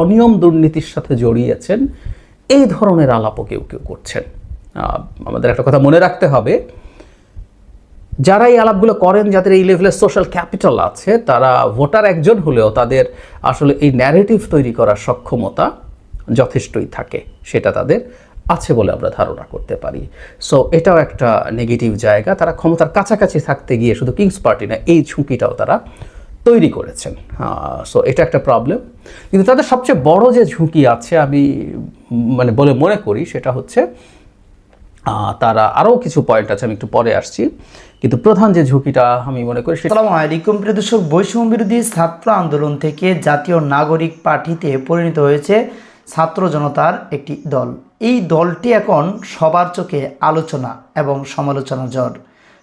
অনিয়ম দুর্নীতির সাথে জড়িয়েছেন, এই ধরনের আলাপও কেউ কেউ করছেন। আমাদের একটা কথা মনে রাখতে হবে, যারা এই আলাপগুলো করেন, যাদের এই লেভেলের সোশ্যাল ক্যাপিটাল আছে, তারা ভোটার একজন হলেও তাদের আসলে এই ন্যারেটিভ তৈরি করার সক্ষমতা যথেষ্টই থাকে, সেটা তাদের আছে বলে আমরা ধারণা করতে পারি। সো এটাও একটা নেগেটিভ জায়গা, তারা ক্ষমতার কাছাকাছি থাকতে গিয়ে শুধু কিংস পার্টি না, এই ঝুঁকিটাও তারা তৈরি করেছেন। সো এটা একটা প্রবলেম কিন্তু তাদের সবচেয়ে বড় যে ঝুঁকি আছে, আমি মানে বলে মনে করি, সেটা হচ্ছে তারা আরও কিছু পয়েন্ট আছে, আমি একটু পরে আসছি। কিন্তু প্রধান যে ঝুঁকিটা আমি মনে করি আসসালামু আলাইকুম প্রিয় দর্শক, বৈষম্য বিরোধী ছাত্র আন্দোলন থেকে জাতীয় নাগরিক পার্টিতে পরিণত হয়েছে ছাত্র জনতার একটি দল। এই দলটি এখন সবার চোখে আলোচনা এবং সমালোচনা জ্বর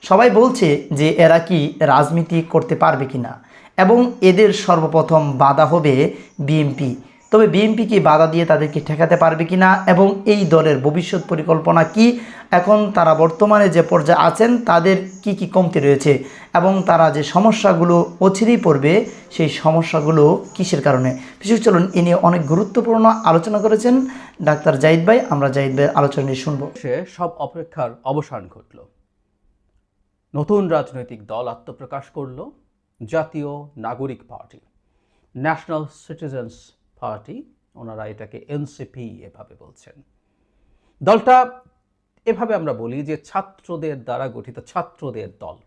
সবাই বলছে যে, এরা কি রাজনীতি করতে পারবে কিনা? এবং এদের সর্বপ্রথম বাধা হবে বিএনপি তবে বিএনপি কি বাধা দিয়ে তাদেরকে ঠেকাতে পারবে কিনা এবং এই দলের ভবিষ্যৎ পরিকল্পনা কি? এখন তারা বর্তমানে যে পর্যায়ে আছেন, তাদের কি কি কমতি রয়েছে এবং তারা যে সমস্যাগুলো অচিরেই পড়বে, সেই সমস্যাগুলো কিসের কারণে? বিশেষ চলুন, এ নিয়ে অনেক গুরুত্বপূর্ণ আলোচনা করেছেন ডাক্তার জাহিদ ভাই। আমরা জাহিদ ভাইয়ের আলোচনা নিয়ে শুনব। সে সব অপেক্ষার অবসান ঘটল। নতুন রাজনৈতিক দল আত্মপ্রকাশ করল। জাতীয় নাগরিক পার্টি ন্যাশনাল সিটিজেন্স পার্টি ওনারা এটাকে এনসিপি এভাবে বলছেন। দলটা এভাবে আমরা বলি যে ছাত্রদের দ্বারা গঠিত ছাত্রদের দল।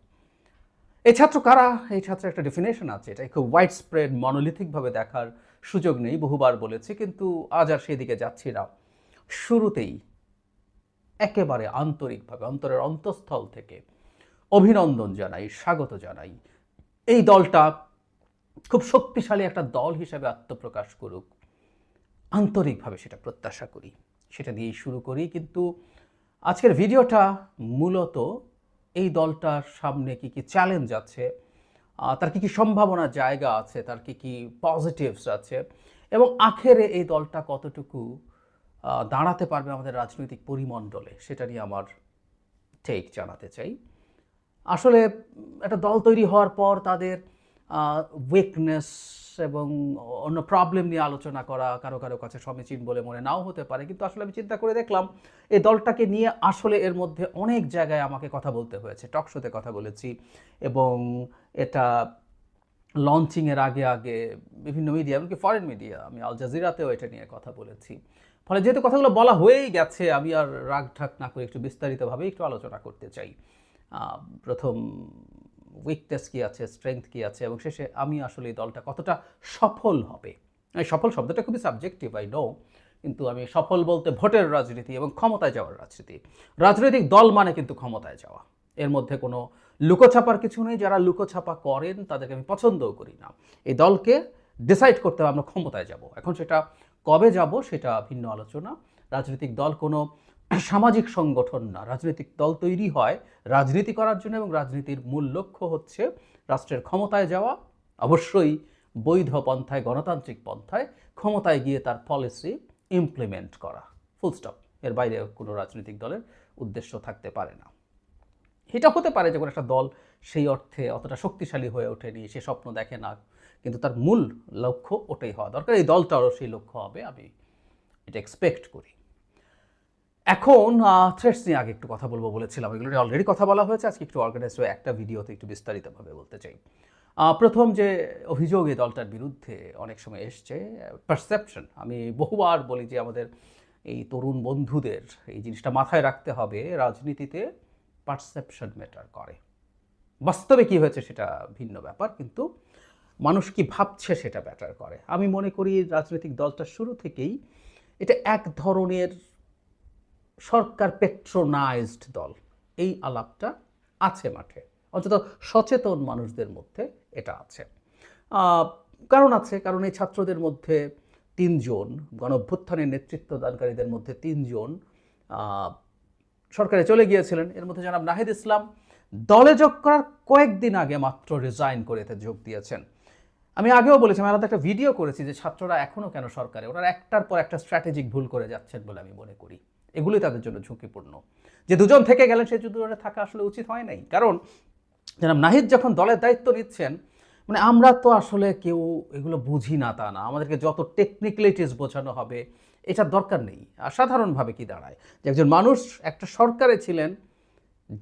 এই ছাত্র কারা? এই ছাত্রের একটা ডেফিনেশন আছে এটা খুব ওয়াইড স্প্রেড মনোলিথিকভাবে দেখার সুযোগ নেই, বহুবার বলেছি, কিন্তু আজ আর সেদিকে যাচ্ছি না। শুরুতেই একেবারে আন্তরিকভাবে, অন্তরের অন্তঃস্থল থেকে অভিনন্দন জানাই, স্বাগত জানাই এই দলটা খুব শক্তিশালী একটা দল হিসেবে আত্মপ্রকাশ করুক। আন্তরিকভাবে সেটা প্রত্যাশা করি। সেটা দিয়েই শুরু করি, কিন্তু আজকের ভিডিওটা মূলত এই দলটার সামনে কি কি চ্যালেঞ্জ আছে তার কি কি সম্ভাবনা জায়গা আছে, তার কি কি পজিটিভস আছে এবং আখেরে এই দলটা কতটুকু দাঁড়াতে পারবে আমাদের রাজনৈতিক পরিমণ্ডলে, সেটা নিয়ে আমার টেক জানাতে চাই। আসলে একটা দল তৈরি হওয়ার পর তাদের উইকনেস এবং অন্য প্রবলেম নিয়ে আলোচনা করা কারও কারও কাছে সমীচীন বলে মনে নাও হতে পারে। কিন্তু আসলে আমি চিন্তা করে দেখলাম, এই দলটাকে নিয়ে আসলে এর মধ্যে অনেক জায়গায় আমাকে কথা বলতে হয়েছে। টকশোতে কথা বলেছি এবং এটা লঞ্চিংয়ের আগে আগে বিভিন্ন মিডিয়া এমনকি ফরেন মিডিয়া আমি আল জাজিরাতেও এটা নিয়ে কথা বলেছি। ফলে যেহেতু কথাগুলো বলা হয়েই গেছে, আমি আর রাগ ঢাক না করে একটু বিস্তারিতভাবে একটু আলোচনা করতে চাই। প্রথম উইকনেস কী আছে স্ট্রেংথ কী আছে, এবং শেষে আমি আসলে এই দলটা কতটা সফল হবে। সফল শব্দটা খুবই সাবজেক্টিভ আই নো কিন্তু আমি সফল বলতে ভোটের রাজনীতি এবং ক্ষমতায় যাওয়ার রাজনীতি। রাজনৈতিক দল মানে কিন্তু ক্ষমতায় যাওয়া। এর মধ্যে কোনো লুকোছাপার কিছু নেই। যারা লুকোছাপা করেন, তাদেরকে আমি পছন্দও করি না। এই দলকে ডিসাইড করতে হবে আমরা ক্ষমতায় যাব। এখন সেটা কবে যাব, সেটা ভিন্ন আলোচনা। রাজনৈতিক দল কোনো সামাজিক সংগঠন না, রাজনৈতিক দল তৈরি হয় রাজনীতি করার জন্য এবং রাজনীতির মূল লক্ষ্য হচ্ছে রাষ্ট্রের ক্ষমতায় যাওয়া, অবশ্যই বৈধ পন্থায়, গণতান্ত্রিক পন্থায় ক্ষমতায় গিয়ে তার পলিসি ইমপ্লিমেন্ট করা। ফুল স্টপ এর বাইরে কোনো রাজনৈতিক দলের উদ্দেশ্য থাকতে পারে না। এটা হতে পারে যে কোনো একটা দল সেই অর্থে অতটা শক্তিশালী হয়ে ওঠেনি, সে স্বপ্ন দেখে না, কিন্তু তার মূল লক্ষ্য ওটাই হওয়া দরকার। এই দলটারও সেই লক্ষ্য হবে, আমি এটা এক্সপেক্ট করি। এখন থ্রেডস নিয়ে আগে একটু কথা বলব বলেছিলাম। এগুলো নিয়ে অলরেডি কথা বলা হয়েছে। আজকে একটু অর্গানাইজ হয়ে একটা ভিডিওতে একটু বিস্তারিতভাবে বলতে চাই। প্রথম যে অভিযোগ এই দলটার বিরুদ্ধে অনেক সময় এসছে পারসেপশন আমি বহুবার বলি যে আমাদের এই তরুণ বন্ধুদের এই জিনিসটা মাথায় রাখতে হবে। রাজনীতিতে পারসেপশন ম্যাটার করে। বাস্তবে কি হয়েছে সেটা ভিন্ন ব্যাপার, কিন্তু মানুষ কি ভাবছে সেটা ব্যাটার করে। আমি মনে করি রাজনৈতিক দলটা শুরু থেকেই এটা এক ধরনের সরকার পেট্রোনাইজড দল। এই আলাপটা আছে মাঠে। অন্তত সচেতন মানুষদের মধ্যে এটা আছে। কারণ আছে, কারণ এই ছাত্রদের মধ্যে তিনজন, গণঅভ্যুত্থানের নেতৃত্ব দানকারীদের মধ্যে তিনজন সরকারে চলে গিয়েছিলেন। এর মধ্যে জনাব নাহিদ ইসলাম দলে যোগ করার কয়েকদিন আগে মাত্র রিজাইন করে এতে যোগ দিয়েছেন। আমি আগেও বলেছি, আমি আলাদা একটা ভিডিও করেছি যে ছাত্ররা এখনও কেন সরকারে? ওনারা একটার পর একটা স্ট্র্যাটেজিক ভুল করে যাচ্ছেন বলে আমি মনে করি। এগুলোই তাদের জন্য ঝুঁকিপূর্ণ। যে দুজন থেকে গেলেন, সেই দুজনে থাকা আসলে উচিত হয় নাই। কারণ জনাব নাহিদ যখন দলের দায়িত্ব নিচ্ছেন মানে আমরা তো আসলে কেউ এগুলো বুঝি না তা না। আমাদেরকে যত টেকনিক্যালিটিস বোঝানো হবে এটা দরকার নেই। আর সাধারণভাবে কি দাঁড়ায়? যে একজন মানুষ একটা সরকারে ছিলেন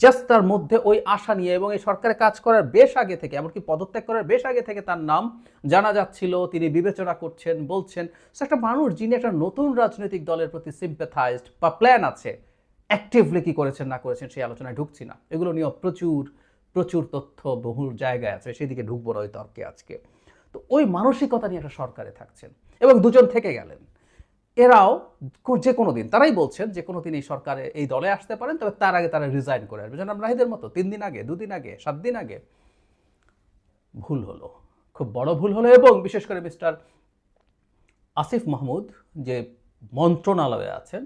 জাস্ট তার মধ্যে ওই আশা নিয়ে এবং এই সরকারে কাজ করার বেশ আগে থেকে, এমনকি পদত্যাগ করার বেশ আগে থেকে তার নাম জানা যাচ্ছিল, তিনি বিবেচনা করছেন, বলছেন সো একটা মানুষ যিনি একটা নতুন রাজনৈতিক দলের প্রতি সিম্পেথাইজড বা প্ল্যান আছে অ্যাক্টিভলি কি করেছেন, না করেছেন সেই আলোচনায় ঢুকছি না। এগুলো নিয়ে প্রচুর প্রচুর তথ্য বহুল জায়গায় আছে, সেদিকে ঢুকবো না ওই তর্কে আজকে। তো ওই মানসিকতা নিয়ে একটা সরকারে থাকছেন এবং দুজন থেকে গেলেন। এরাও যে কোনো দিন, তারাই বলছেন যে কোনো দিন এই সরকারে এই দলে আসতে পারেন, তবে তার আগে তারা রিজাইন করে আসবে। যেন নাহিদের মতো, তিন দিন আগে, দুদিন আগে, সাত দিন আগে। ভুল হলো। খুব বড় ভুল হলো এবং বিশেষ করে মিস্টার আসিফ মাহমুদ যে মন্ত্রণালয়ে আছেন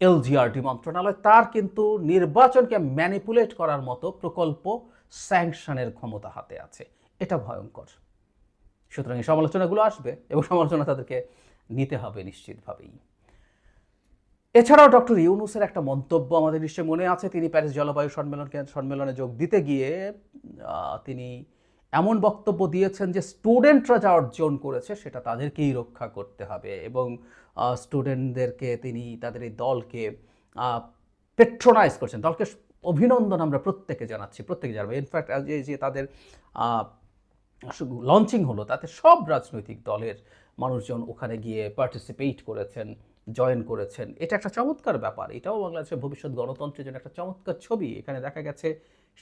এলজিআরডি মন্ত্রণালয়, তার কিন্তু নির্বাচনকে ম্যানিপুলেট করার মতো প্রকল্প স্যাংশনের ক্ষমতা হাতে আছে। এটা ভয়ঙ্কর। সুতরাং এই সমালোচনাগুলো আসবে এবং সমালোচনা তাদেরকে নিতে হবে নিশ্চিতভাবেই। এছাড়াও ডক্টর ইউনুসের একটা মন্তব্য আমাদের নিশ্চয় মনে আছে। তিনি প্যারিস জলবায়ু সম্মেলনকে সম্মেলনে যোগ দিতে গিয়ে তিনি এমন বক্তব্য দিয়েছেন যে স্টুডেন্টরা যা অর্জন করেছে সেটা তাদেরকেই রক্ষা করতে হবে এবং স্টুডেন্টদেরকে তিনি তাদের এই দলকে পেট্রোনাইজ করছেন। দলকে অভিনন্দন আমরা প্রত্যেকে জানাচ্ছি, প্রত্যেকে জানাব। ইনফ্যাক্ট যে তাদের লঞ্চিং হলো, তাতে সব রাজনৈতিক দলের মানুষজন ওখানে গিয়ে পার্টিসিপেট করেছেন জয়েন করেছেন। এটা একটা চমৎকার ব্যাপার। এটাও বাংলাদেশের ভবিষ্যৎ গণতন্ত্রের জন্য একটা চমৎকার ছবি। এখানে দেখা গেছে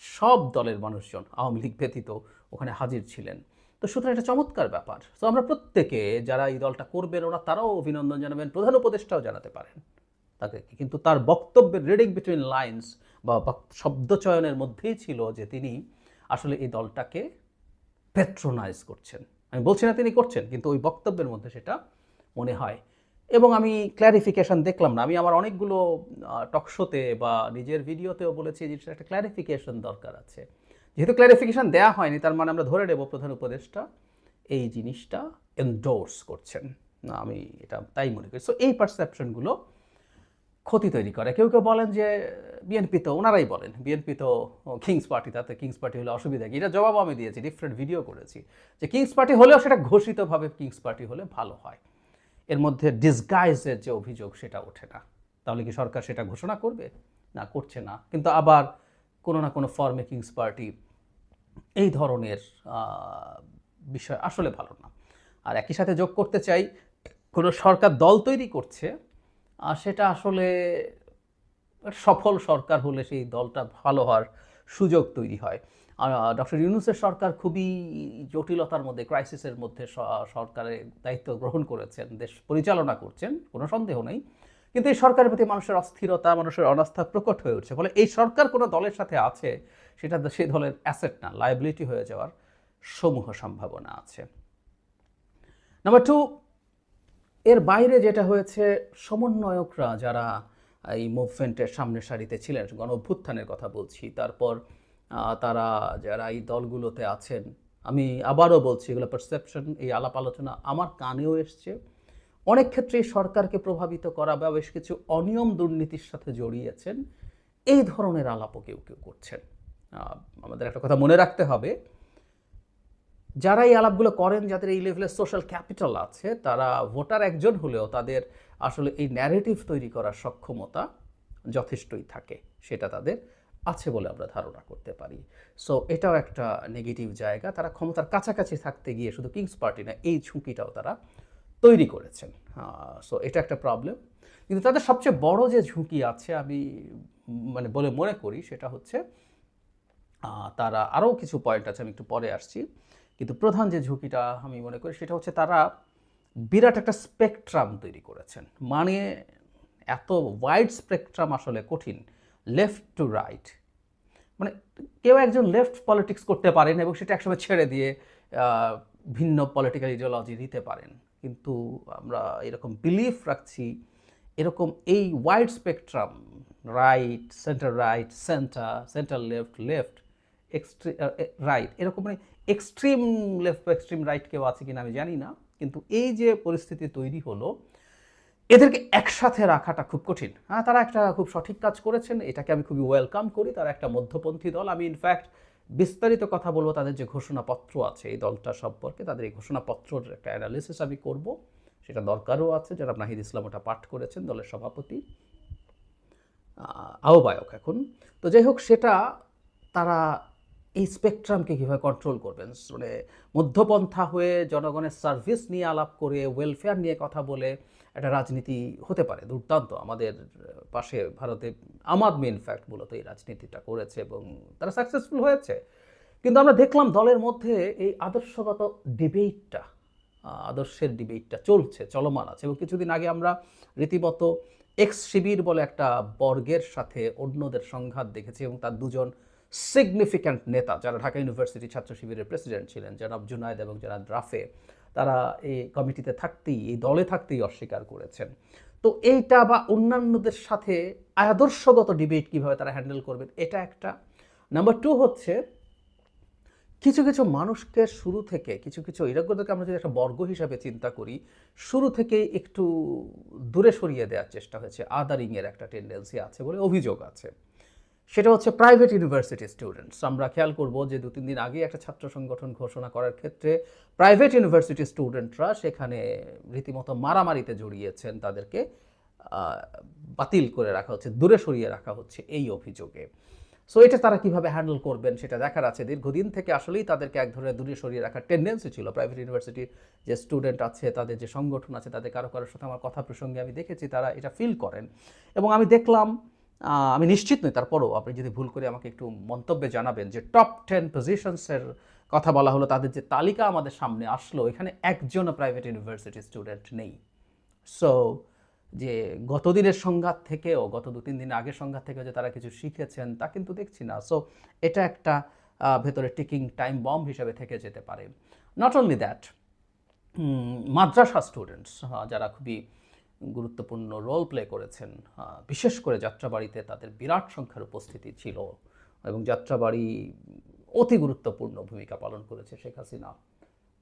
সব দলের মানুষজন, আওয়ামী লীগ ব্যতীত, ওখানে হাজির ছিলেন। তো সুতরাং এটা চমৎকার ব্যাপার। তো আমরা প্রত্যেকে যারা এই দলটা করবেন, ওরা তারাও অভিনন্দন জানাবেন, প্রধান উপদেষ্টাও জানাতে পারেন। তাদেরকে কিন্তু তার বক্তব্যের রিডিং বিটুইন লাইন্স বা শব্দচয়নের মধ্যেই ছিল যে তিনি আসলে এই দলটাকে পেট্রোনাইজ করছেন। আমি বলছি না তিনি করছেন, কিন্তু ওই বক্তব্যের মধ্যে সেটা মনে হয়। এবং আমি ক্ল্যারিফিকেশন দেখলাম না। আমি আমার অনেকগুলো টকশোতে বা নিজের ভিডিওতেও বলেছি যে একটা ক্ল্যারিফিকেশন দরকার আছে। যেহেতু ক্ল্যারিফিকেশন দেওয়া হয়নি, তার মানে আমরা ধরে নেব প্রধান উপদেষ্টা এই জিনিসটা এন্ডোর্স করছেন। না, আমি এটা তাই মনে করি। সো এই পারসেপশনগুলো ক্ষতি তৈরি করে। কেউ কেউ বলেন যে, বিএনপি তো ওনারাই বলেন, বিএনপি তো কিংস পার্টি তাতে কিংস পার্টি হলে অসুবিধা কি? এটা জবাব আমি দিয়েছি ডিফারেন্ট ভিডিও করেছি। যে কিংস পার্টি হলেও সেটা ঘোষিতভাবে কিংস পার্টি হলে ভালো হয়। এর মধ্যে ডিসগাইজের যে অভিযোগ সেটা ওঠে না। তাহলে কি সরকার সেটা ঘোষণা করবে? না, করছে না। কিন্তু আবার কোনো না কোনো ফর্মে কিংস পার্টি এই ধরনের বিষয় আসলে ভালো না। আর একই সাথে যোগ করতে চাই, কোনো সরকার দল তৈরি করছে সেটা আসলে সফল সরকার হলে সেই দলটা ভালো হওয়ার সুযোগ তৈরি হয়। আর ডক্টর ইউনুসের সরকার খুবই জটিলতার মধ্যে ক্রাইসিসের মধ্যে সরকারের দায়িত্ব গ্রহণ করেছেন, দেশ পরিচালনা করছেন, কোনো সন্দেহ নেই। কিন্তু এই সরকারের প্রতি মানুষের অস্থিরতা, মানুষের অনাস্থা প্রকট হয়ে উঠছে। ফলে এই সরকার কোনো দলের সাথে আছে, সেটা সেই দলের অ্যাসেট না লাইবিলিটি হয়ে যাওয়ার সমূহ সম্ভাবনা আছে। নাম্বার টু এর বাইরে যেটা হয়েছে, সমন্বয়করা যারা এই মুভমেন্টের সামনের সারিতে ছিলেন, গণ অভ্যুত্থানের কথা বলছি, তারপর তারা যারা এই দলগুলোতে আছেন, আমি আবারও বলছি এগুলো পারসেপশন এই আলাপ আলোচনা আমার কানেও এসছে। অনেক ক্ষেত্রে সরকারকে প্রভাবিত করা বা বেশ কিছু অনিয়ম দুর্নীতির সাথে জড়িয়েছেন, এই ধরনের আলাপও কেউ কেউ করছেন। আমাদের একটা কথা মনে রাখতে হবে যারা এই আলাপগুলো করেন, যাদের এই লেভেলের সোশ্যাল ক্যাপিটাল আছে, তারা ভোটার একজন হলেও তাদের আসলে এই ন্যারেটিভ তৈরি করার সক্ষমতা যথেষ্টই থাকে। সেটা তাদের আছে বলে আমরা ধারণা করতে পারি। সো এটাও একটা নেগেটিভ জায়গা। তারা ক্ষমতার কাছাকাছি থাকতে গিয়ে শুধু কিংস পার্টি না, এই ঝুঁকিটাও তারা তৈরি করেছেন। সো এটা একটা প্রবলেম কিন্তু তাদের সবচেয়ে বড় যে ঝুঁকি আছে, আমি মানে বলে মনে করি, সেটা হচ্ছে তারা আরও কিছু পয়েন্ট আছে, আমি একটু পরে আসছি। কিন্তু প্রধান যে ঝুঁকিটা আমি মনে করি সেটা হচ্ছে তারা বিরাট একটা স্পেকট্রাম তৈরি করেছেন। মানে এত ওয়াইড স্পেকট্রাম আসলে কঠিন লেফট টু রাইট মানে কেউ একজন লেফট পলিটিক্স করতে পারেন এবং সেটা একসময় ছেড়ে দিয়ে ভিন্ন পলিটিক্যাল ইডিওলজি দিতে পারেন। কিন্তু আমরা এরকম বিলিফ রাখছি, এরকম এই wide spectrum right centre right centre centre left left extreme right এরকম মানে এক্সট্রিম লেফট বা এক্সট্রিম রাইট কেউ আছে কিনা আমি জানি না, কিন্তু এই যে পরিস্থিতি তৈরি হলো, এদেরকে একসাথে রাখাটা খুব কঠিন। হ্যাঁ তারা একটা খুব সঠিক কাজ করেছেন, এটাকে আমি খুবই ওয়েলকাম করি, তারা একটা মধ্যপন্থী দল। আমি ইনফ্যাক্ট বিস্তারিত কথা বলব, তাদের যে ঘোষণাপত্র আছে এই দলটা সম্পর্কে, তাদের এই ঘোষণাপত্রের একটা অ্যানালিসিস আমি করব। সেটা দরকারও আছে, যারা নাহিদ ইসলাম ওটা পাঠ করেছেন দলের সভাপতি আহ্বায়ক এখন। তো যাই হোক, সেটা তারা এই স্পেকট্রামকে কীভাবে কন্ট্রোল করবেন? মানে মধ্যপন্থা হয়ে জনগণের সার্ভিস নিয়ে আলাপ করে ওয়েলফেয়ার নিয়ে কথা বলে একটা রাজনীতি হতে পারে, দুর্দান্ত। আমাদের পাশে ভারতে আমাদ মেন ফ্যাক্ট মূলত এই রাজনীতিটা করেছে এবং তারা সাকসেসফুল হয়েছে। কিন্তু আমরা দেখলাম দলের মধ্যে এই আদর্শগত ডিবেটটা আদর্শের ডিবেটটা চলছে, চলমান আছে এবং কিছুদিন আগে আমরা রীতিমতো এক্স শিবির বলে একটা বর্গের সাথে অন্যদের সংঘাত দেখেছি এবং তার দুজন সিগনিফিক্যান্ট নেতা যারা ঢাকা ইউনিভার্সিটি ছাত্র শিবিরের প্রেসিডেন্ট ছিলেন, জনাব জুনায়দ এবং জনাব রাফে, তারা এই কমিটিতে থাকতেই, এই দলে থাকতেই অস্বীকার করেছেন। তো এইটা বা অন্যান্যদের সাথে আদর্শগত ডিবেট কীভাবে তারা হ্যান্ডেল করবেন, এটা একটা। নাম্বার টু হচ্ছে, কিছু কিছু মানুষকে শুরু থেকে, কিছু কিছু এরকমকে আমরা যদি একটা বর্গ হিসাবে চিন্তা করি, শুরু থেকেই একটু দূরে সরিয়ে দেওয়ার চেষ্টা হয়েছে। আদারিংয়ের একটা টেন্ডেন্সি আছে বলে অভিযোগ আছে। সেটা হচ্ছে প্রাইভেট ইউনিভার্সিটি স্টুডেন্টস আমরা খেয়াল করব যে দু, তিন দিন আগে একটা ছাত্র সংগঠন ঘোষণা করার ক্ষেত্রে প্রাইভেট ইউনিভার্সিটি স্টুডেন্টরা সেখানে রীতিমতো মারামারিতে জড়িয়েছেন, তাদেরকে বাতিল করে রাখা হচ্ছে, দূরে সরিয়ে রাখা হচ্ছে এই অভিযোগে। সো এটা তারা কীভাবে হ্যান্ডেল করবেন সেটা দেখার আছে। দীর্ঘদিন থেকে আসলেই তাদেরকে এক ধরনের দূরে সরিয়ে রাখার টেন্ডেন্সি ছিল। প্রাইভেট ইউনিভার্সিটির যে স্টুডেন্ট আছে, তাদের যে সংগঠন আছে, তাদের কারও কারোর সাথে আমার কথা প্রসঙ্গে আমি দেখেছি, তারা এটা ফিল করেন। এবং আমি দেখলাম আমি নিশ্চিত নই, তারপরও আপনি যদি ভুল করে আমাকে একটু মন্তব্যে জানাবেন যে টপ টেন পজিশনসের কথা বলা হলো, তাদের যে তালিকা আমাদের সামনে আসলো, এখানে একজনও প্রাইভেট ইউনিভার্সিটি স্টুডেন্ট নেই। সো যে গতদিনের সংঘাত থেকেও, গত দু তিন দিন আগের সংঘাত থেকেও যে তারা কিছু শিখেছেন, তা কিন্তু দেখছি না। সো এটা একটা ভেতরে টিকিং টাইম বম্ব হিসেবে থেকে যেতে পারে। Not only that madrasa students যারা খুবই গুরুত্বপূর্ণ রোল প্লে করেছেন। বিশেষ করে যাত্রাবাড়িতে তাদের বিরাট সংখ্যার উপস্থিতি ছিল এবং যাত্রাবাড়ি অতি গুরুত্বপূর্ণ ভূমিকা পালন করেছে শেখ হাসিনা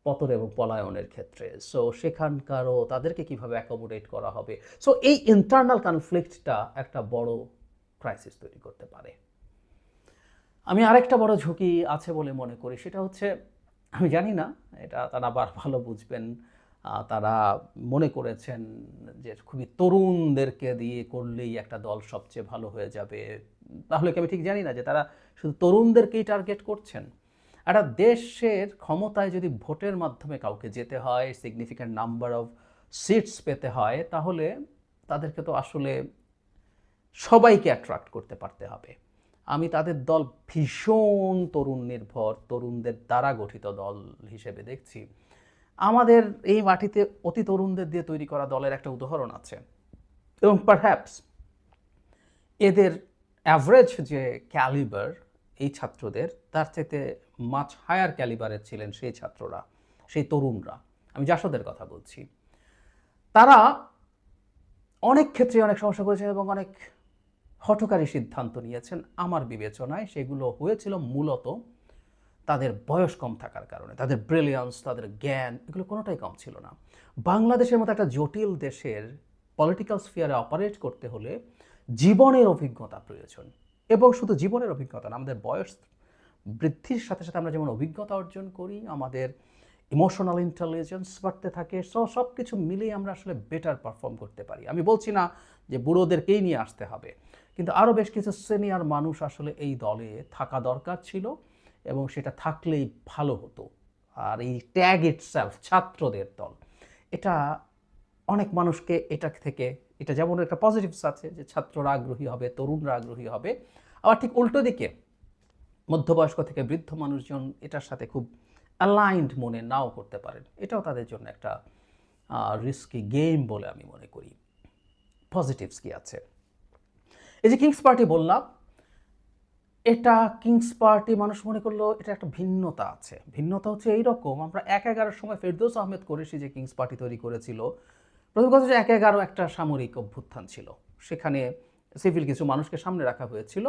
পতন এবং পলায়নের ক্ষেত্রে। সো সেখানকারও তাদেরকে কীভাবে অ্যাকোমোডেট করা হবে? সো এই ইন্টারনাল কনফ্লিক্টটা একটা বড় ক্রাইসিস তৈরি করতে পারে। আমি আরেকটা বড় ঝুঁকি আছে বলে মনে করি, সেটা হচ্ছে, আমি জানি না, এটা তারা আবার ভালো বুঝবেন। তারা মনে করেছেন যে খুবই তরুণদেরকে দিয়ে করলেই একটা দল সবচেয়ে ভালো হয়ে যাবে। তাহলে কি আমি ঠিক জানি না যে তারা শুধু তরুণদেরকেই টার্গেট করছেন? একটা দেশের ক্ষমতায় যদি ভোটের মাধ্যমে কাউকে যেতে হয় সিগনিফিক্যান্ট নাম্বার অফ সিটস পেতে হয়, তাহলে তাদেরকে তো আসলে সবাইকে অ্যাট্রাক্ট করতে পারতে হবে। আমি তাদের দল ভীষণ তরুণ নির্ভর, তরুণদের দ্বারা গঠিত দল হিসেবে দেখছি। আমাদের এই মাটিতে অতি তরুণদের দিয়ে তৈরি করা দলের একটা উদাহরণ আছে। এবং পারহ্যাপস এদের অ্যাভারেজ যে ক্যালিবার এই ছাত্রদের, তার চাইতে মাছ হায়ার ক্যালিবারের ছিলেন সেই ছাত্ররা, সেই তরুণরা। আমি জাসদের কথা বলছি। তারা অনেক ক্ষেত্রে অনেক সমস্যা করেছেন এবং অনেক হঠকারী সিদ্ধান্ত নিয়েছেন। আমার বিবেচনায় সেগুলো হয়েছিল মূলত তাদের বয়স কম থাকার কারণে, তাদের ব্রিলিয়ান্স তাদের জ্ঞান, এগুলো কোনোটাই কম ছিল না। বাংলাদেশের মতো একটা জটিল দেশের পলিটিক্যাল স্ফিয়ারে অপারেট করতে হলে জীবনের অভিজ্ঞতা প্রয়োজন। এবং শুধু জীবনের অভিজ্ঞতা না, আমাদের বয়স বৃদ্ধির সাথে সাথে আমরা যেমন অভিজ্ঞতা অর্জন করি, আমাদের ইমোশনাল ইন্টেলিজেন্স বাড়তে থাকে সো সব কিছু মিলিয়ে আমরা আসলে বেটার পারফর্ম করতে পারি। আমি বলছি না যে বুড়োদেরকেই নিয়ে আসতে হবে, কিন্তু আরও বেশ কিছু সিনিয়র মানুষ আসলে এই দলে থাকা দরকার ছিল। এবং সেটা থাকলেই ভালো হতো। আর এই ট্যাগ ইটসেলফ ছাত্রদের দল, এটা অনেক মানুষকে এটা থেকে, এটা যেমন একটা পজিটিভস আছে যে ছাত্ররা আগ্রহী হবে, তরুণরা আগ্রহী হবে। আবার ঠিক উল্টো দিকে, মধ্যবয়স্ক থেকে বৃদ্ধ মানুষজন এটার সাথে খুব অ্যালাইন্ড মনে নাও করতে পারেন। এটাও তাদের জন্য একটা রিস্কি গেম বলে আমি মনে করি। পজিটিভস কি আছে? এই যে কিংস পার্টি বললাম এটা কিংস পার্টি মানুষ মনে করল এটা একটা ভিন্নতা আছে। ভিন্নতা হচ্ছে এইরকম, আমরা এক এগারোর সময় ফেরদৌস আহমেদ করেছি যে কিংস পার্টি তৈরি করেছিল, প্রথম কথা হচ্ছে এক এগারো একটা সামরিক অভ্যুত্থান ছিল। সেখানে সিভিল কিছু মানুষকে সামনে রাখা হয়েছিল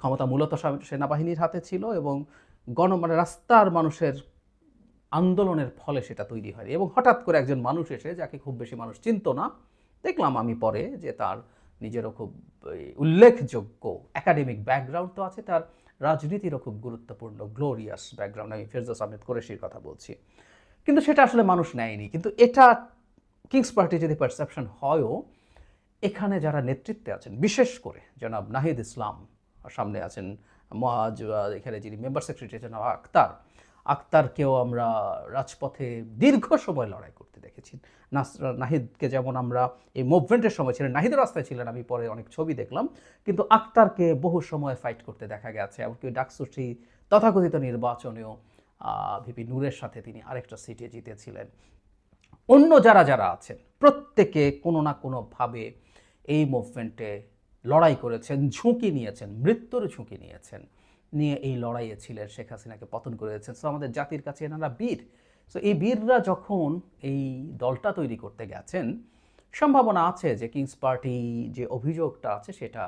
ক্ষমতা মূলত সেনাবাহিনীর হাতে ছিল এবং গণ মানে রাস্তার মানুষের আন্দোলনের ফলে সেটা তৈরি হয়নি। এবং হঠাৎ করে একজন মানুষ এসে, যাকে খুব বেশি মানুষ চিনত না, দেখলাম আমি পরে যে তার নিজেরও খুব উল্লেখযোগ্য একাডেমিক ব্যাকগ্রাউন্ড তো আছে, তার রাজনীতিরও খুব গুরুত্বপূর্ণ গ্লোরিয়াস ব্যাকগ্রাউন্ড আমি ফেরদৌস আহমেদ কোরেশির কথা বলছি। কিন্তু সেটা আসলে মানুষ নেয়নি, কিন্তু এটা কিংস পার্টি যদি পারসেপশন হয়ও, এখানে যারা নেতৃত্বে আছেন, বিশেষ করে জনাব নাহিদ ইসলাম সামনে আছেন মহাজ এখানে যিনি মেম্বার সেক্রেটারি জনাব আক্তার। আক্তারকেও আমরা রাজপথে দীর্ঘ সময় লড়াই করতে দেখেছি। নাস- নাহিদকে যেমন আমরা এই মুভমেন্টের সময় ছিলেন, নাহিদের রাস্তায় ছিলেন আমি পরে অনেক ছবি দেখলাম, কিন্তু আক্তারকে বহু সময় ফাইট করতে দেখা গেছে, এমনকি ডাকসুটি তথাকথিত নির্বাচনেও ভিপি নূরের সাথে তিনি আরেকটা সিটে জিতেছিলেন। অন্য যারা যারা আছেন, প্রত্যেকে কোনো না কোনোভাবে এই মুভমেন্টে লড়াই করেছেন, ঝুঁকি নিয়েছেন, মৃত্যুর ঝুঁকি নিয়েছেন। নিয়ে এই লড়াইয়ে ছিলেন শেখ হাসিনাকে পতন করেছেন। সো আমাদের জাতির কাছে এনারা বীর। সো এই বীররা যখন এই দলটা তৈরি করতে গেছেন, সম্ভাবনা আছে যে কিংস পার্টি যে অভিযোগটা আছে সেটা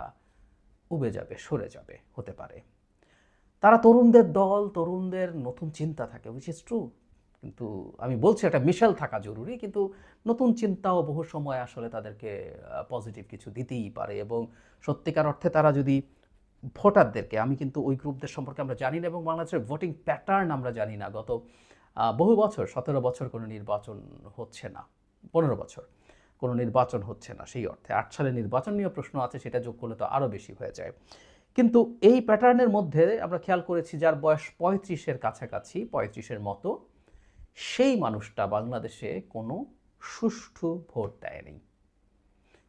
উবে যাবে, সরে যাবে, হতে পারে। তারা তরুণদের দল, তরুণদের নতুন চিন্তা থাকে উইচ ইজ ট্রু কিন্তু আমি বলছি একটা মিশেল থাকা জরুরি, কিন্তু নতুন চিন্তাও বহু সময় আসলে তাদেরকে পজিটিভ কিছু দিতেই পারে এবং সত্যিকার অর্থে তারা যদি ভোটারদেরকে, আমি কিন্তু ওই গ্রুপদের সম্পর্কে আমরা জানি না এবং বাংলাদেশের ভোটিং প্যাটার্ন আমরা জানি না, গত বহু বছর, সতেরো বছর কোনো নির্বাচন হচ্ছে না, পনেরো বছর কোনো নির্বাচন হচ্ছে না সেই অর্থে। আট সালে নির্বাচন নিয়ে প্রশ্ন আছে, সেটা যোগ করলে তো আরও বেশি হয়ে যায়। কিন্তু এই প্যাটার্নের মধ্যে আমরা খেয়াল করেছি যার বয়স পঁয়ত্রিশের কাছাকাছি, পঁয়ত্রিশের মতো, সেই মানুষটা বাংলাদেশে কোনো সুষ্ঠু ভোট দেয়নি।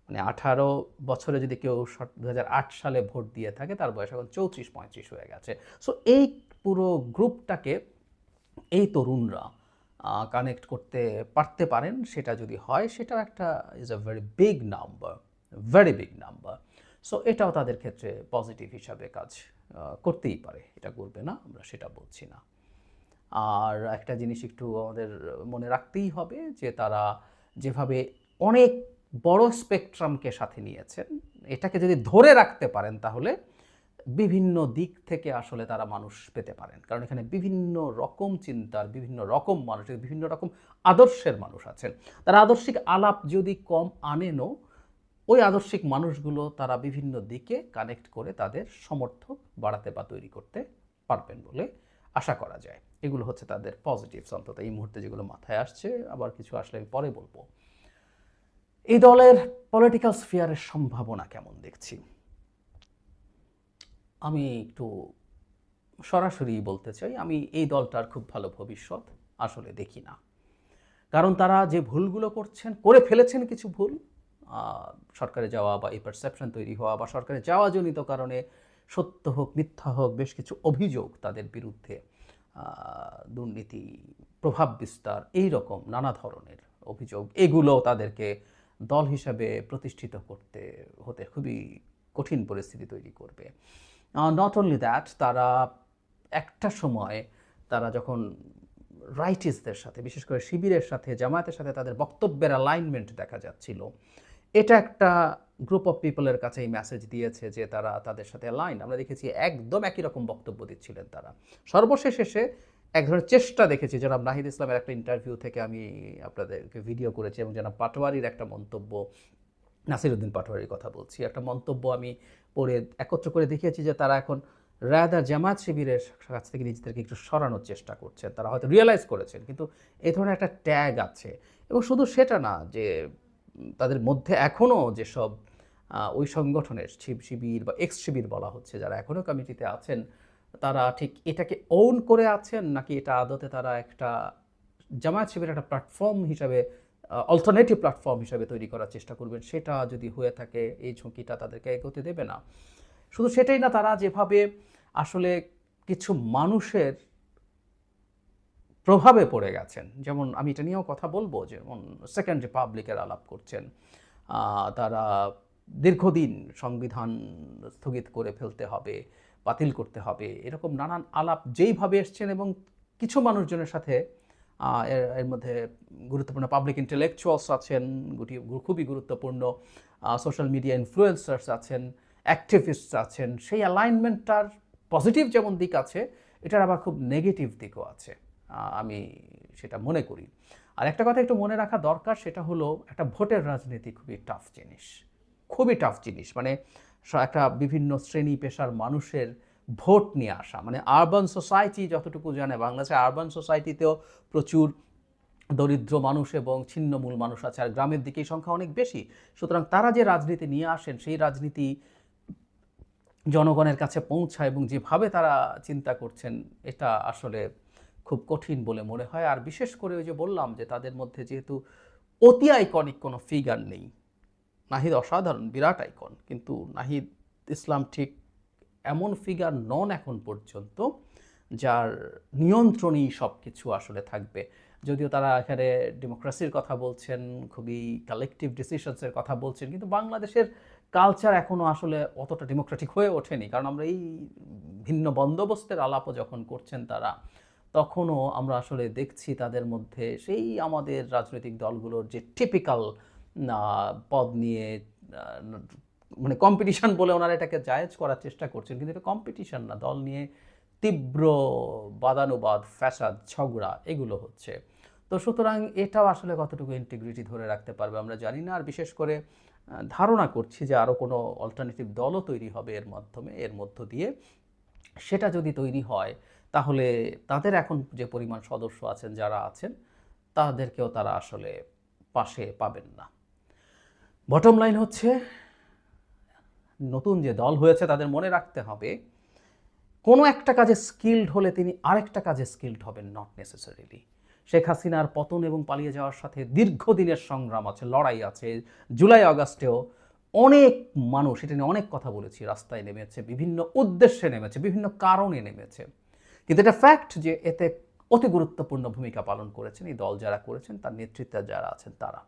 মানে আঠারো বছরে যদি কেউ দু হাজার আট সালে ভোট দিয়ে থাকে, তার বয়স এখন চৌত্রিশ, পঁয়ত্রিশ হয়ে গেছে। সো এই পুরো গ্রুপটাকে এই তরুণরা কানেক্ট করতে পারতে পারেন, সেটা যদি হয়, সেটাও একটা is a very big number very big number so এটাও তাদের ক্ষেত্রে পজিটিভ হিসাবে কাজ করতেই পারে, এটা করবে না, আমরা সেটা বলছি না। আর একটা জিনিস একটু আমাদের মনে রাখতেই হবে, যে তারা যেভাবে অনেক বড় স্পেকট্রামকে সাথে নিয়েছেন, এটাকে যদি ধরে রাখতে পারেন তাহলে বিভিন্ন দিক থেকে আসলে তারা মানুষ পেতে পারেন। কারণ এখানে বিভিন্ন রকম চিন্তার, বিভিন্ন রকম মানুষের, বিভিন্ন রকম আদর্শের মানুষ আছেন। তারা আদর্শিক আলাপ যদি কম আনেনও, ওই আদর্শিক মানুষগুলো তারা বিভিন্ন দিকে কানেক্ট করে তাদের সমর্থক বাড়াতে বা তৈরি করতে পারবেন বলে আশা করা যায়। এগুলো হচ্ছে তাদের পজিটিভস অন্তত এই মুহূর্তে যেগুলো মাথায় আসছে, আবার কিছু আসলে আমি পরে বলব। এই দলের পলিটিক্যাল স্ফিয়ারের সম্ভাবনা কেমন দেখছি? আমি একটু সরাসরি বলতে চাই, আমি এই দলটার খুব ভালো ভবিষ্যৎ আসলে দেখি না। কারণ তারা যে ভুলগুলো করছেন, করে ফেলেছেন কিছু ভুল সরকারে যাওয়া বা এই পারসেপশন তৈরি হওয়া বা সরকারে যাওয়া জনিত কারণে সত্য হোক, মিথ্যা হোক, বেশ কিছু অভিযোগ তাদের বিরুদ্ধে দুর্নীতি, প্রভাব বিস্তার, এই রকম নানা ধরনের অভিযোগ, এগুলো তাদেরকে দল হিসাবে প্রতিষ্ঠিত করতে হতে খুবই কঠিন পরিস্থিতি তৈরি করবে। নট অনলি দ্যাট তারা একটা সময় তারা যখন রাইটিসদের সাথে, বিশেষ করে শিবিরের সাথে, জামায়াতের সাথে তাদের বক্তব্যের অ্যালাইনমেন্ট দেখা যাচ্ছিল, এটা একটা গ্রুপ অফ পিপলের কাছে এই মেসেজ দিয়েছে যে তারা তাদের সাথে লাইন আমরা দেখেছি একদম একই রকম বক্তব্য দিচ্ছিলেন তারা। সর্বশেষ এসে এক ধরনের চেষ্টা দেখেছি, জনাব নাহিদ ইসলামের একটা ইন্টারভিউ থেকে আমি আপনাদেরকে ভিডিও করেছি এবং জনাব পাটোয়ারির একটা মন্তব্য নাসিরুদ্দিন পাটোয়ারির কথা বলছি। একটা মন্তব্য আমি পড়ে একত্র করে দেখিয়েছি যে তারা এখন রায়দার জামাত শিবিরের কাছ থেকে নিজেদেরকে একটু সরানোর চেষ্টা করছেন। তারা হয়তো রিয়েলাইজ করেছেন, কিন্তু এই ধরনের একটা ট্যাগ আছে। এবং শুধু সেটা না, যে তাদের মধ্যে এখনও যেসব ওই সংগঠনের শিব শিবির বা এক্স শিবির বলা হচ্ছে, যারা এখনও কমিটিতে আছেন, তারা ঠিক এটাকে ওন করে আছেন? নাকি এটা আদতে তারা একটা জামায়াত শিবিরের একটা প্ল্যাটফর্ম হিসাবে অল্টারনেটিভ প্ল্যাটফর্ম হিসাবে তৈরি করার চেষ্টা করবেন। সেটা যদি হয়ে থাকে, এই ঝুঁকিটা তাদেরকে এগোতে দেবে না। শুধু সেটাই না, তারা যেভাবে আসলে কিছু মানুষের প্রভাবে পড়ে গেছেন, যেমন আমি এটা নিয়েও কথা বলব, যেমন সেকেন্ড রিপাবলিকের আলাপ করছেন তারা দীর্ঘদিন সংবিধান স্থগিত করে ফেলতে হবে, বাতিল করতে হবে, এরকম নানান আলাপ যেইভাবে এসছেন এবং কিছু মানুষজনের সাথে এর এর মধ্যে গুরুত্বপূর্ণ পাবলিক ইন্টেলেকচুয়ালস আছেন, গুটি- খুবই গুরুত্বপূর্ণ সোশ্যাল মিডিয়া ইনফ্লুয়েন্সার্স আছেন অ্যাক্টিভিস্ট আছেন, সেই অ্যালাইনমেন্টটার পজিটিভ যেমন দিক আছে, এটার আবার খুব নেগেটিভ দিকও আছে আমি সেটা মনে করি। আর একটা কথা একটু মনে রাখা দরকার, সেটা হলো একটা ভোটের রাজনীতি খুবই টাফ জিনিস, খুবই টাফ জিনিস মানে একটা বিভিন্ন শ্রেণি পেশার মানুষের ভোট নিয়ে আসা মানে আরবান সোসাইটি যতটুকু জানে বাংলাদেশে আরবান সোসাইটিতেও প্রচুর দরিদ্র মানুষ এবং ছিন্নমূল মানুষ আছে, আর গ্রামের দিকে এই সংখ্যা অনেক বেশি। সুতরাং তারা যে রাজনীতি নিয়ে আসেন, সেই রাজনীতি জনগণের কাছে পৌঁছায় এবং যেভাবে তারা চিন্তা করছেন, এটা আসলে খুব কঠিন বলে মনে হয়। আর বিশেষ করে ওই যে বললাম যে তাদের মধ্যে যেহেতু অতি আইকনিক কোনো ফিগার নেই, নাহিদ অসাধারণ, বিরাট আইকন কিন্তু নাহিদ ইসলাম ঠিক এমন ফিগার নন এখন পর্যন্ত যার নিয়ন্ত্রণই সব কিছু আসলে থাকবে। যদিও তারা এখানে ডেমোক্রেসির কথা বলছেন, খুবই কালেকটিভ ডিসিশনসের কথা বলছেন, কিন্তু বাংলাদেশের কালচার এখনও আসলে অতটা ডেমোক্রেটিক হয়ে ওঠেনি। কারণ আমরা এই ভিন্ন বন্দোবস্তের আলাপও যখন করছেন তারা, তখনও আমরা আসলে দেখছি তাদের মধ্যে সেই আমাদের রাজনৈতিক দলগুলোর যে টিপিক্যাল পদ নিয়ে মানে কম্পিটিশন বলে ওনারা এটাকে জায়েজ করার চেষ্টা করছেন, কিন্তু এটা কম্পিটিশন না। দল নিয়ে তীব্র বাদানুবাদ, ফ্যাসাদ, ঝগড়া এগুলো হচ্ছে। তো সুতরাং এটাও আসলে কতটুকু ইন্টিগ্রিটি ধরে রাখতে পারবে আমরা জানি না। আর বিশেষ করে ধারণা করছি যে আরও কোনো অল্টারনেটিভ দলও তৈরি হবে এর মাধ্যমে, এর মধ্য দিয়ে। সেটা যদি তৈরি হয়, তাহলে তাদের এখন যে পরিমাণ সদস্য আছেন, যারা আছেন, তাদেরকেও তারা আসলে পাশে পাবেন না। বটম লাইন হচ্ছে নতুন যে দল হয়েছে তাদের মনে রাখতে হবে, কোনো একটা কাজে স্কিল্ড হলে তিনি আরেকটা কাজে স্কিল্ড হবেন নট নেসেসারিলি শেখ হাসিনার পতন এবং পালিয়ে যাওয়ার সাথে দীর্ঘদিনের সংগ্রাম আছে, লড়াই আছে, জুলাই, আগস্টেও অনেক মানুষ, এটা নিয়ে অনেক কথা বলেছি, রাস্তায় নেমেছে, বিভিন্ন উদ্দেশ্যে নেমেছে, বিভিন্ন কারণে নেমেছে। কিন্তু এটা ফ্যাক্ট যে এতে অতি গুরুত্বপূর্ণ ভূমিকা পালন করেছেন, এই দল যারা করেছেন, তার নেতৃত্বে যারা আছেন তারা।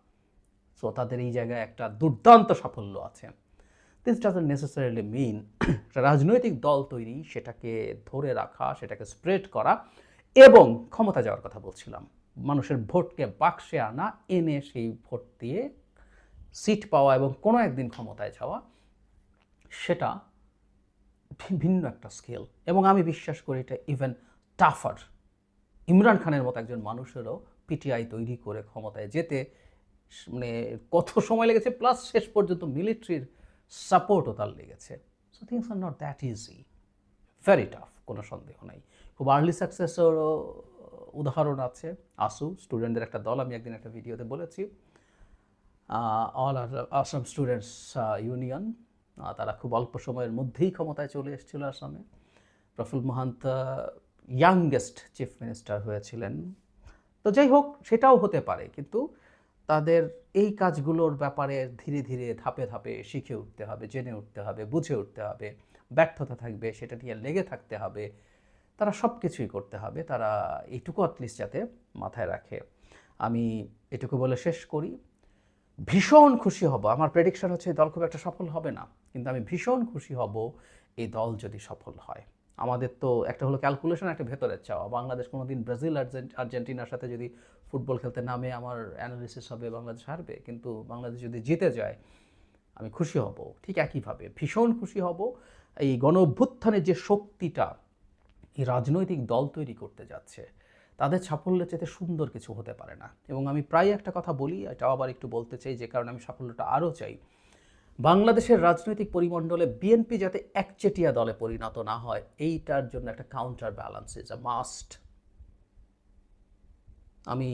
সো তাদের এই জায়গায় একটা দুর্দান্ত সাফল্য আছে। দিস ডাজন্ট নেসেসারিলি মিন রাজনৈতিক দল তৈরি, সেটাকে ধরে রাখা, সেটাকে স্প্রেড করা এবং ক্ষমতা যাওয়ার কথা বলছিলাম। মানুষের ভোটকে বাক্সে আনা, এনে সেই ভোট দিয়ে সিট পাওয়া এবং কোনো একদিন ক্ষমতায় যাওয়া, সেটা ভিন্ন একটা স্কেল এবং আমি বিশ্বাস করি এটা ইভেন টাফার ইমরান খানের মতো একজন মানুষেরও পিটিআই তৈরি করে ক্ষমতায় যেতে মানে কত সময় লেগেছে প্লাস শেষ পর্যন্ত মিলিটারির সাপোর্টও তার লেগেছে। So things are not that easy very tough কোনো সন্দেহ নাই। খুব আর্লি সাকসেসেরও উদাহরণ আছে। আসু স্টুডেন্টদের একটা দল, আমি একদিন একটা ভিডিওতে বলেছি। অল আসাম স্টুডেন্টস ইউনিয়ন তারা খুব অল্প সময়ের মধ্যেই ক্ষমতায় চলে এসেছিল আসামে। Prafulla Mahanta youngest chief minister হয়েছিলেন। তো যাই হোক, সেটাও হতে পারে। কিন্তু তাদের এই কাজগুলোর ব্যাপারে ধীরে ধীরে ধাপে ধাপে শিখে উঠতে হবে, জেনে উঠতে হবে, বুঝে উঠতে হবে, ব্যর্থতা থাকবে, সেটা নিয়ে লেগে থাকতে হবে। তারা সব কিছুই করতে হবে, তারা এইটুকু অ্যাটলিস্ট যাতে মাথায় রাখে। আমি এটুকু বলে শেষ করি, ভীষণ খুশি হব। আমার প্রেডিকশন হচ্ছে এই দল খুব একটা সফল হবে না, কিন্তু আমি ভীষণ খুশি হব এই দল যদি সফল হয়। আমাদের তো একটা হলো ক্যালকুলেশন একটা ভেতরের চাওয়া। বাংলাদেশ কোনোদিন ব্রাজিল আর্জেন্ট- আর্জেন্টিনার সাথে যদি ফুটবল খেলতে নামে আমার অ্যানালিসিস হবে বাংলাদেশ হারবে, কিন্তু বাংলাদেশ যদি জিতে যায়, আমি খুশি হব। ঠিক একইভাবে ভীষণ খুশি হব এই গণ অভ্যুত্থানের যে শক্তিটা এই রাজনৈতিক দল তৈরি করতে যাচ্ছে, তাদের সাফল্যের চেয়ে সুন্দর কিছু হতে পারে না। এবং আমি প্রায় একটা কথা বলি, এটাও আবার একটু বলতে চাই, যে কারণে আমি সাফল্যটা আরও চাই। বাংলাদেশের রাজনৈতিক পরিমণ্ডলে বিএনপি যাতে একচেটিয়া দলে পরিণত না হয়, এইটার জন্য একটা counter balance is a must আমি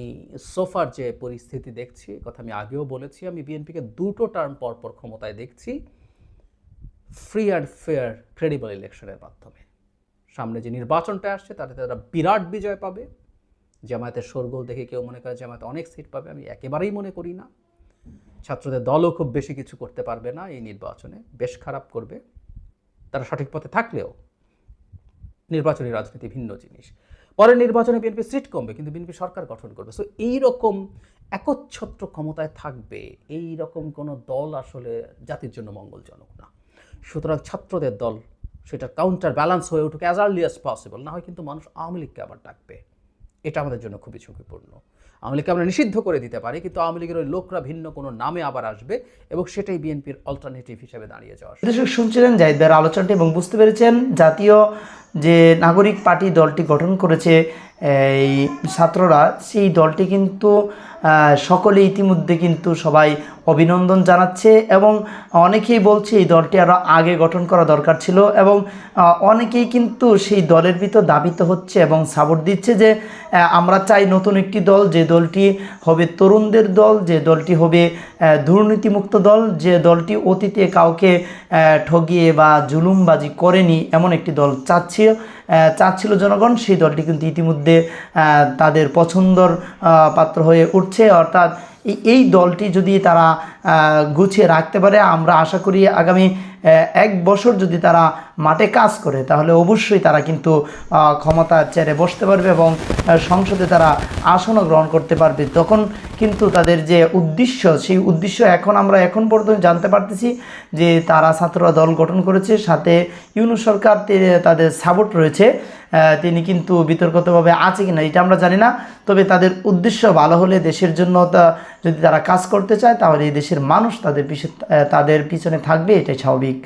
সোফার যে পরিস্থিতি দেখছি কথা আমি আগেও বলেছি, আমি বিএনপিকে দুটো টার্ম পর পর ক্ষমতায় দেখছি ফ্রি অ্যান্ড ফেয়ার ক্রেডিবল ইলেকশনের মাধ্যমে। সামনে যে নির্বাচনটা আসছে, তাতে তারা বিরাট বিজয় পাবে। জামায়াতের শোরগোল দেখে কেউ মনে করে জামায়াত অনেক সিট পাবে, আমি একেবারেই মনে করি না। ছাত্রদের দলও খুব বেশি কিছু করতে পারবে না এই নির্বাচনে, বেশ খারাপ করবে। তারা সঠিক পথে থাকলেও নির্বাচনী রাজনীতি ভিন্ন জিনিস। পরের নির্বাচনে বিএনপি সিট কমবে, কিন্তু বিএনপি সরকার গঠন করবে। সো এইরকম একচ্ছত্র ক্ষমতায় থাকবে এই রকম কোনো দল আসলে জাতির জন্য মঙ্গলজনক না। সুতরাং ছাত্রদের দল, সেটা কাউন্টার ব্যালেন্স হয়ে উঠুক অ্যাজ আর্লি অ্যাজ পসিবল না হয় কিন্তু মানুষ আওয়ামী লীগকে আবার ডাকবে। এটা আমাদের জন্য খুবই ঝুঁকিপূর্ণ। আওয়ামী লীগকে আমরা নিষিদ্ধ করে দিতে পারি, কিন্তু আওয়ামী লীগের ওই লোকরা ভিন্ন কোনো নামে আবার আসবে এবং সেটাই বিএনপির অল্টারনেটিভ হিসেবে দাঁড়িয়ে যাওয়া দর্শক, শুনছিলেন দ্বারা আলোচনাটি এবং বুঝতে পেরেছেন জাতীয় যে নাগরিক পার্টি দলটি গঠন করেছে, এই ছাত্ররা, সেই দলটি কিন্তু সকলে ইতিমধ্যে কিন্তু সবাই অভিনন্দন জানাচ্ছে এবং অনেকেই বলছে এই দলটি আরও আগে গঠন করা দরকার ছিল এবং অনেকেই কিন্তু সেই দলের ভিতর দাবিত হচ্ছে এবং সাপোর্ট দিচ্ছে যে আমরা চাই নতুন একটি দল, যে দলটি হবে তরুণদের দল, যে দলটি হবে দুর্নীতিমুক্ত দল, যে দলটি অতীতে কাউকে ঠগিয়ে বা জুলুমবাজি করেনি, এমন একটি দল চাচ্ছিল চাচ্ছিল জনগণ, সেই দলটি কিন্তু ইতিমধ্যে তাদের পছন্দর পাত্র হয়ে উঠছে। অর্থাৎ এই দলটি যদি তারা গুছিয়ে রাখতে পারে আমরা আশা করি আগামী এক বছর যদি তারা মাঠে কাজ করে তাহলে অবশ্যই তারা কিন্তু আহ, ক্ষমতার চেয়ারে বসতে পারবে এবং সংসদে তারা আসনও গ্রহণ করতে পারবে। তখন কিন্তু তাদের যে উদ্দেশ্য সেই উদ্দেশ্য এখন আমরা এখন পর্যন্ত জানতে পারতেছি যে তারা ছাত্ররা দল গঠন করেছে সাথে ইউনু সরকার তাদের সাপোর্ট রয়েছে। তিনি কিন্তু বিতর্কতভাবে আছে কিনা এটা আমরা জানি না। তবে তাদের উদ্দেশ্য ভালো হলে দেশের জন্য তা যদি তারা কাজ করতে চায়, তাহলে এই দেশের মানুষ তাদের পিছনে তাদের পিছনে থাকবে, এটাই স্বাভাবিক।